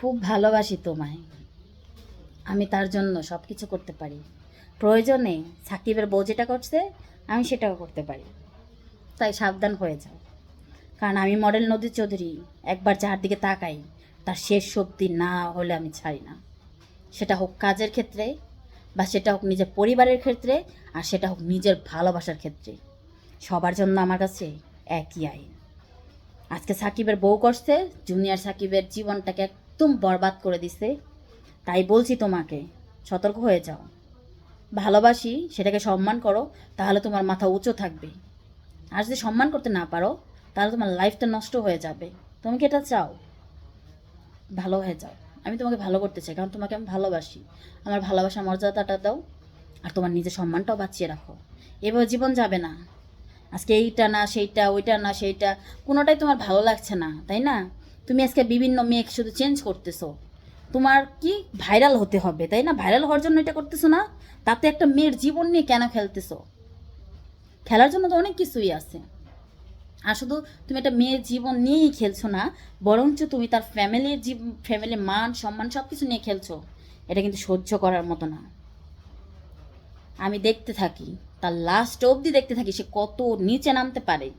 খুব ভালোবাসি তোমায়। আমি তার জন্য সব কিছু করতে পারি। প্রয়োজনে সাকিবের বউ যেটা করছে, আমি সেটাও করতে পারি। তাই সাবধান হয়ে যাও। কারণ আমি মডেল নদী চৌধুরী, একবার যার দিকে তাকাই, তার শেষ শক্তি না হলে আমি ছাড়ি না। সেটা হোক কাজের ক্ষেত্রে, বা সেটা হোক নিজের পরিবারের ক্ষেত্রে, আর সেটা হোক নিজের ভালোবাসার ক্ষেত্রে। সবার জন্য আমার কাছে একই আইন। আজকে সাকিবের বউ করছে জুনিয়র সাকিবের জীবনটাকে একদম বরবাদ করে দিছে। তাই বলছি তোমাকে, সতর্ক হয়ে যাও। ভালোবাসি, সেটাকে সম্মান করো, তাহলে তোমার মাথা উঁচু থাকবে। আর যদি সম্মান করতে না পারো, তাহলে তোমার লাইফটা নষ্ট হয়ে যাবে। তুমি কি এটা চাও? ভালো হয়ে যাও। আমি তোমাকে ভালো করতে চাই, কারণ তোমাকে আমি ভালোবাসি। আমার ভালোবাসার মর্যাদাটা দাও, আর তোমার নিজের সম্মানটাও বাঁচিয়ে রাখো। এভাবে জীবন যাবে না। আজকে এইটা না, সেইটা, ওইটা না, সেইটা, কোনোটাই তোমার ভালো লাগছে না, তাই না? তুমি আজকে বিভিন্ন মেয়ে শুধু চেঞ্জ করতেছো। তোমার কি ভাইরাল হতে হবে, তাই না? ভাইরাল হওয়ার জন্য এটা করতেছো না? তাতে একটা মেয়ের জীবন নিয়ে কেন খেলতেছো? খেলার জন্য তো অনেক কিছুই আছে। আর শুধু তুমি একটা মেয়ের জীবন নিয়েই খেলছো না, বরঞ্চ তুমি তার ফ্যামিলির জীব ফ্যামিলির মান, সম্মান সব কিছু নিয়ে খেলছো। এটা কিন্তু সহ্য করার মতো না। আমি দেখতে থাকি, তার লাস্ট অবধি দেখতে থাকি সে কত নিচে নামতে পারে।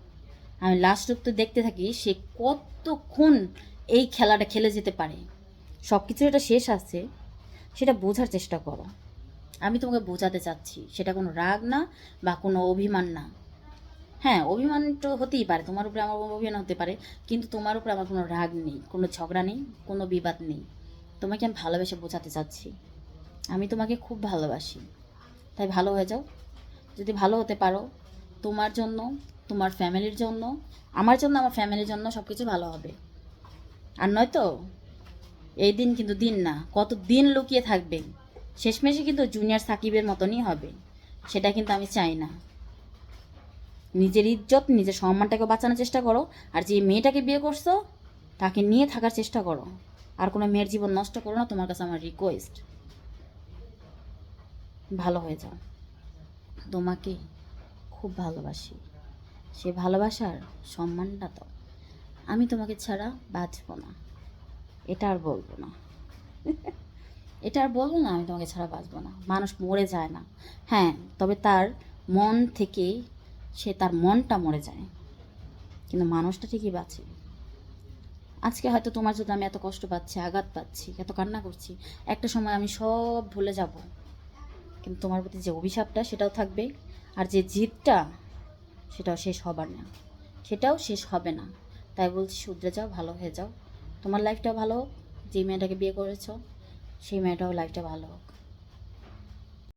আমি লাস্ট অবধি দেখতে থাকি, সে কতক্ষণ এই খেলাটা খেলে যেতে পারে? সব কিছু এটা শেষ আছে, সেটা বোঝার চেষ্টা করো। আমি তোমাকে বোঝাতে চাচ্ছি, সেটা কোনো রাগ না বা কোনো অভিমান না। হ্যাঁ অভিমান তো হতেই পারে, তোমার উপরে আমার অভিমান হতে পারে, কিন্তু তোমার উপরে আমার কোনো রাগ নেই, কোনো ঝগড়া নেই, কোনো বিবাদ নেই। তোমাকে আমি ভালোবেসে বোঝাতে চাচ্ছি। আমি তোমাকে খুব ভালোবাসি। তাই ভালো হয়ে যাও। যদি ভালো হতে পারো, তোমার জন্য তোমার ফ্যামিলির জন্য, আমার জন্য, আমার ফ্যামিলির জন্য সব কিছু ভালো হবে। আর নয়তো, এই দিন কিন্তু দিন না, কত দিন লুকিয়ে থাকবে, শেষমেশে কিন্তু জুনিয়র সাকিবের মতনই হবে, সেটা কিন্তু আমি চাই না। নিজের ইজ্জত, নিজের সম্মানটাকে বাঁচানোর চেষ্টা করো, আর যে মেয়েটাকে বিয়ে করছ, তাকে নিয়ে থাকার চেষ্টা করো। আর কোনো মেয়ের জীবন নষ্ট করো না, তোমার কাছে আমার রিকোয়েস্ট ভালো হয়ে যাও। তোমাকে খুব ভালোবাসি। সে ভালোবাসার সম্মানটা তো। আমি তোমাকে ছাড়া বাঁচবো না। এটা আর বলব না। এটা আর বলব না, আমি তোমাকে ছাড়া বাঁচবো না। মানুষ মরে যায় না। হ্যাঁ তবে তার মন থেকে সে তার মনটা মরে যায়। কিন্তু মানুষটা ঠিকই বাঁচে। আজকে হয়তো তোমার জন্য আমি এত কষ্ট পাচ্ছি, আঘাত পাচ্ছি, এত কান্না করছি। একটা সময় আমি সব ভুলে যাব। কিন্তু তোমার প্রতি যে অভিশাপটা, সেটাও থাকবে। আর যে জিতটা সেটাও শেষ হবার না। সেটাও শেষ হবে না। তাই বলছি, শুধরে যাও, ভালো হয়ে যাও। তোমার লাইফটা ভালো হোক। যে মেয়েটাকে বিয়ে করেছ, সেই মেয়েটাও লাইফটা ভালো হোক।